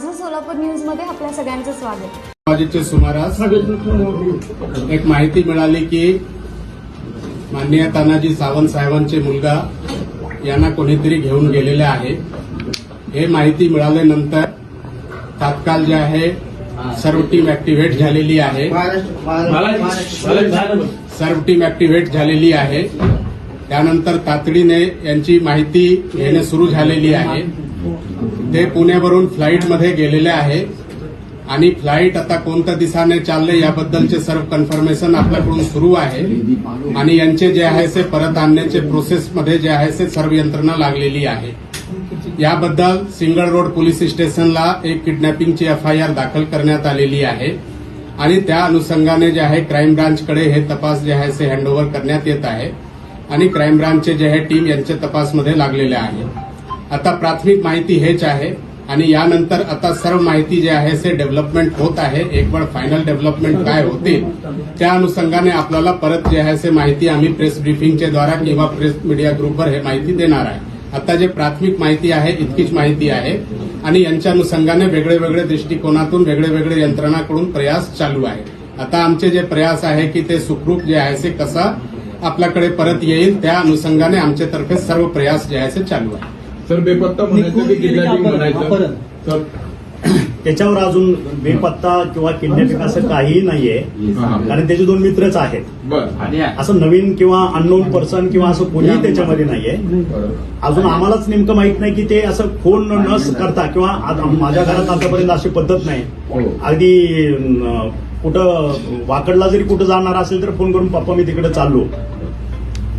माझं सोलापूर न्यूजमध्ये आपल्या सगळ्यांचं स्वागत. वाजेच्या सुमारास एक माहिती मिळाली की माननीय तानाजी सावंत साहेबांचे मुलगा यांना कोणीतरी घेऊन गेलेले आहे. हे माहिती मिळाल्यानंतर तात्काळ जे आहे सर्व टीम ऍक्टिव्हेट झालेली आहे. सर्व टीम ऍक्टिव्हेट झालेली आहे. त्यानंतर तातडीने यांची माहिती घेणे सुरू झालेली आहे. ते पुण्यावरून फ्लाईटमध्ये गेलेले आहे. आणि फ्लाईट आता कोणत्या दिशाने चालले याबद्दलचे सर्व कन्फर्मेशन आपल्याकडून सुरू आहे. आणि यांचे जे आहे ते परत आणण्याचे प्रोसेसमध्ये जे आहे ते सर्व यंत्रणा लागलेली आहे. याबद्दल सिंगल रोड पोलीस स्टेशनला एक किडनॅपिंगची एफआयआर दाखल करण्यात आलेली आहे. आणि त्या अनुषंगाने जे आहे क्राईम ब्रांचकडे हे तपास जे आहे ते हँडओव्हर करण्यात येत आहे. आणि क्राईम ब्रांचचे जे आहे टीम यांच्या तपासमध्ये लागलेले आहे. आता प्राथमिक माहिती हेच आहे आणि यानंतर आता सर्व माहिती जे आहे ते डेव्हलपमेंट होत आहे. एक वेळ फायनल डेव्हलपमेंट काय होते त्या अनुषंगाने आपल्याला परत जे आहे ते माहिती आम्ही प्रेस ब्रिफिंगच्या द्वारा किंवा प्रेस मीडिया ग्रुपवर हे माहिती देणार आहे. आता जे प्राथमिक माहिती आहे इतकीच माहिती आहे आणि यांच्या अनुषंगाने वेगळे वेगळे दृष्टिकोनातून वेगळे वेगळे यंत्रणाकडून प्रयास चालू आहे. आता आमचे जे प्रयास आहे की ते सुखरूप जे आहे ते कसा आपल्याकडे परत येईल त्या अनुषंगाने आमच्यातर्फे सर्व प्रयास जे आहे ते चालू आहे. सर बेपत्ता म्हणायचं की किडनॅपिंग म्हणायचं? तर त्याच्यावर अजून बेपत्ता किंवा किडनॅपिंग असं काहीही नाहीये. हा. कारण त्याचे दोन मित्रच आहेत. बर. असं नवीन किंवा अननोन पर्सन किंवा असं कोणीही त्याच्यामध्ये नाहीये. अजून आम्हालाच नेमकं माहीत नाही की ते असं फोन न करता किंवा आज माझ्या घरात आतापर्यंत अशी पद्धत नाही. हो. अगदी कुठं वाकडला जरी कुठं जाणार असेल तर फोन करून पप्पा मी तिकडे चाललो.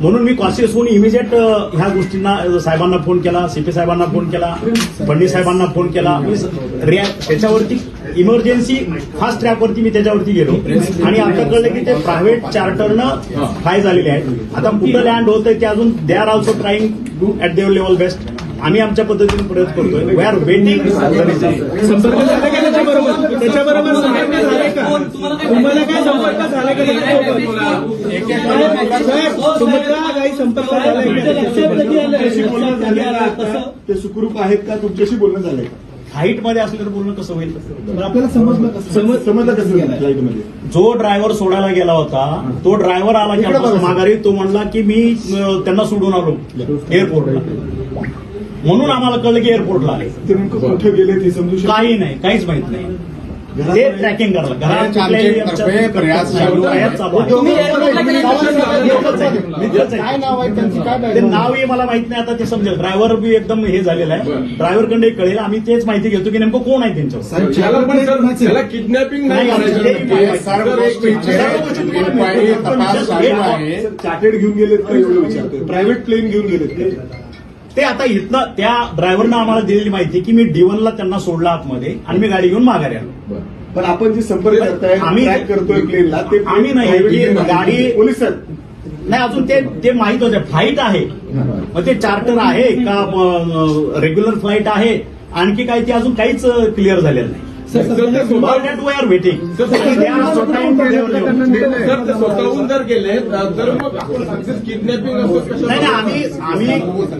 म्हणून मी कॉशियस होऊन इमिजिएट ह्या गोष्टींना साहेबांना फोन केला सीपी साहेबांना फोन केला पंडित साहेबांना फोन केला. मी त्याच्यावरती इमर्जन्सी फास्ट ट्रॅकवरती मी त्याच्यावरती गेलो. आणि आता कळलं की ते प्रायव्हेट चार्टरनं हाय झालेले आहेत. आता कुठं लँड होतंय ते अजून they are also trying at their level best आम्ही आमच्या पद्धतीने प्रयत्न करतोय. वी आर वेटिंग संपर्क त्याच्याबरोबर त्याच्याबरोबर संपर्क झाला का तुम्हाला काय संपर्क झाला का साहेब, तुम्हाला काही संपर्क झाला का? ते सुखरूप आहेत का? तुमच्याशी बोलणं झालंय का? हाईटमध्ये असल्यावर बोलणं कसं होईल? आपल्याला समजलं समजलं कसं मध्ये? जो ड्रायव्हर सोडायला गेला होता तो ड्रायव्हर आला बघा. माघारी तो म्हणला की मी त्यांना सोडून आलो. एअरपोर्टला म्हणून आम्हाला कळलं की एअरपोर्टला आले कुठे गेले ते समजू शकतो काही नाही काहीच माहीत नाही. ते ट्रॅकिंग करायला. घरात प्रयास चालू काय नाव आहे त्यांचं? काय ते? नावही मला माहीत नाही आता ते समजेल. ड्रायव्हर बी एकदम हे झालेलं आहे. बरं. ड्रायव्हरकडे कळेल आम्ही तेच माहिती घेतो की नेमकं कोण आहे त्यांच्यावर. त्याला किडनॅपिंग नाही. हे चार्टेड घेऊन गेलेत का? एवढं विचारतोय. प्रायव्हेट प्लेन घेऊन गेलेत ते आता इथनं त्या ड्रायव्हरनं आम्हाला दिलेली माहिती की मी डी ला त्यांना सोडला आतमध्ये आणि मी गाडी घेऊन माघारी आलो. पण आपण जे संपर्क करताय आम्ही- करतोय प्लेनला ते आम्ही नाही. गाडी- पोलीस आहेत. नाही अजून ते ते माहीत होते. फ्लाईट आहे. मग ते चार्टर आहे का रेग्युलर फ्लाईट आहे? आणखी काही ते अजून काहीच क्लिअर झालेलं नाही. स्वतःहून जर गेले तर मग किडनॅपिंग आम्ही आम्ही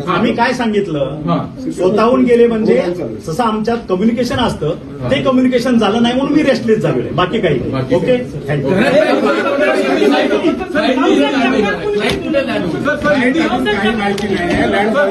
आम्ही काय सांगितलं हा. स्वतःहून गेले म्हणजे जसं आमच्यात कम्युनिकेशन असतं ते कम्युनिकेशन झालं नाही म्हणून मी रेस्टलेस झालेलो आहे. बाकी काही ओके थँक्यू माहिती नाही